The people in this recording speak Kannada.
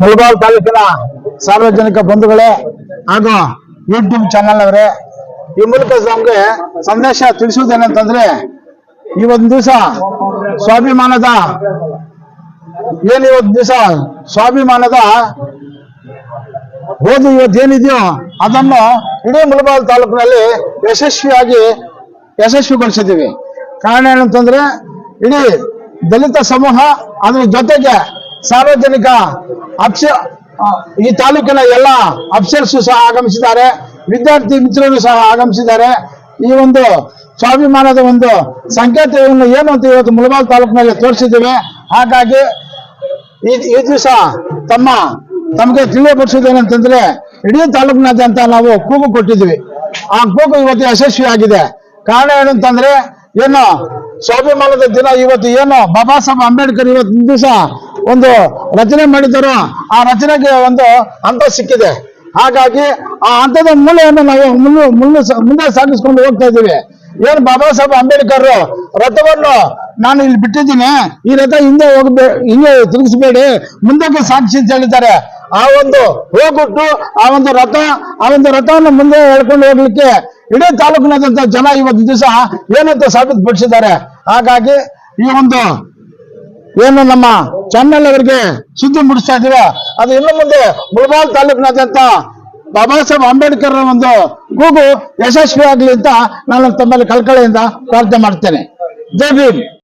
ಮುಳಬಾಲ್ ತಾಲೂಕಿನ ಸಾರ್ವಜನಿಕ ಬಂಧುಗಳೇ ಹಾಗೂ ಯೂಟ್ಯೂಬ್ ಚಾನಲ್ ಅವರೇ ಈ ಮೂಲಕ ನಮ್ಗೆ ಸಂದೇಶ ತಿಳಿಸುವುದೇನಂತಂದ್ರೆ ಒಂದು ದಿವಸ ಸ್ವಾಭಿಮಾನದ, ಏನ್ ಇವತ್ತು ದಿವಸ ಸ್ವಾಭಿಮಾನದ ಓದು ಇವತ್ತೇನಿದೆಯೋ ಅದನ್ನು ಇಡೀ ಮುಳಬಾಲ್ ತಾಲೂಕಿನಲ್ಲಿ ಯಶಸ್ವಿಯಾಗಿ ಯಶಸ್ವಿಗೊಳಿಸಿದ್ದೀವಿ. ಕಾರಣ ಏನಂತಂದ್ರೆ, ಇಡೀ ದಲಿತ ಸಮೂಹ ಅದ್ರ ಜೊತೆಗೆ ಸಾರ್ವಜನಿಕ ಅಪ್ಸ ಈ ತಾಲೂಕಿನ ಎಲ್ಲ ಅಫ್ಸರ್ಸ್ ಸಹ ಆಗಮಿಸಿದ್ದಾರೆ. ವಿದ್ಯಾರ್ಥಿ ಮಿತ್ರರು ಸಹ ಆಗಮಿಸಿದ್ದಾರೆ. ಈ ಒಂದು ಸ್ವಾಭಿಮಾನದ ಒಂದು ಸಂಕೇತವನ್ನು ಏನು ಅಂತ ಇವತ್ತು ಮುಳಬಾಲ್ ತಾಲೂಕಿನಲ್ಲಿ ತೋರಿಸಿದ್ದೇವೆ. ಹಾಗಾಗಿ ಈ ಈ ದಿವಸ ತಮ್ಮ, ತಮಗೆ ತಿಳಿಯಪಡಿಸುವುದೇನಂತಂದ್ರೆ ಇಡೀ ತಾಲೂಕಿನಾದ್ಯಂತ ನಾವು ಕೂಗು ಕೊಟ್ಟಿದ್ವಿ. ಆ ಕೂಗು ಇವತ್ತು ಯಶಸ್ವಿ ಆಗಿದೆ ಕಾರಣ ಅಂತಂದ್ರೆ, ಏನು ಸ್ವಾಭಿಮಾನದ ದಿನ ಇವತ್ತು ಏನು ಬಾಬಾ ಸಾಹೇಬ್ ಅಂಬೇಡ್ಕರ್ ಇವತ್ತು ದಿವಸ ಒಂದು ರಚನೆ ಮಾಡಿದ್ದರು ಆ ರಚನೆಗೆ ಒಂದು ಹಂತ ಸಿಕ್ಕಿದೆ. ಹಾಗಾಗಿ ಆ ಹಂತದ ಮೂಲೆಯನ್ನು ನಾವು ಮುಂದೆ ಮುಂದೆ ಸಾಗಿಸ್ಕೊಂಡು ಹೋಗ್ತಾ ಇದ್ದೀವಿ. ಏನು ಬಾಬಾ ಸಾಹೇಬ್ ಅಂಬೇಡ್ಕರ್ ರಥವನ್ನು ನಾನು ಇಲ್ಲಿ ಬಿಟ್ಟಿದ್ದೀನಿ. ಈ ರಥ ಹಿಂದೆ ಹೋಗ್ಬೇ ಹಿಂದೆ ತಿರುಗಿಸ್ಬೇಡಿ, ಮುಂದಕ್ಕೆ ಸಾಗಿಸಿ ಅಂತ ಹೇಳಿದ್ದಾರೆ. ಆ ಒಂದು ಹೋಗ್ಬಿಟ್ಟು ಆ ಒಂದು ರಥ, ಆ ಒಂದು ರಥವನ್ನು ಮುಂದೆ ಹೇಳ್ಕೊಂಡು ಹೋಗ್ಲಿಕ್ಕೆ ಇಡೀ ತಾಲೂಕಿನಾದಂತ ಜನ ಇವತ್ತು ದಿವಸ ಏನಂತ ಸಾಬೀತುಪಡಿಸಿದ್ದಾರೆ. ಹಾಗಾಗಿ ಈ ಒಂದು ಏನು ನಮ್ಮ ಚಾನಲ್ ಅವರಿಗೆ ಸುದ್ದಿ ಮುಡಿಸ್ತಾ ಇದೀವ ಅದು ಇನ್ನು ಮುಂದೆ ಮುಳಬಾಲ್ ತಾಲೂಕಿನಾದ್ಯಂತ ಬಾಬಾ ಸಾಹೇಬ್ ಅಂಬೇಡ್ಕರ್ ಒಂದು ಕೂಗು ಆಗಲಿ ಅಂತ ನಾನು ತಮ್ಮಲ್ಲಿ ಕಳ್ಕಳೆಯಿಂದ ಪ್ರಾರ್ಥನೆ ಮಾಡ್ತೇನೆ. ಜೈ ಭೀಮ್.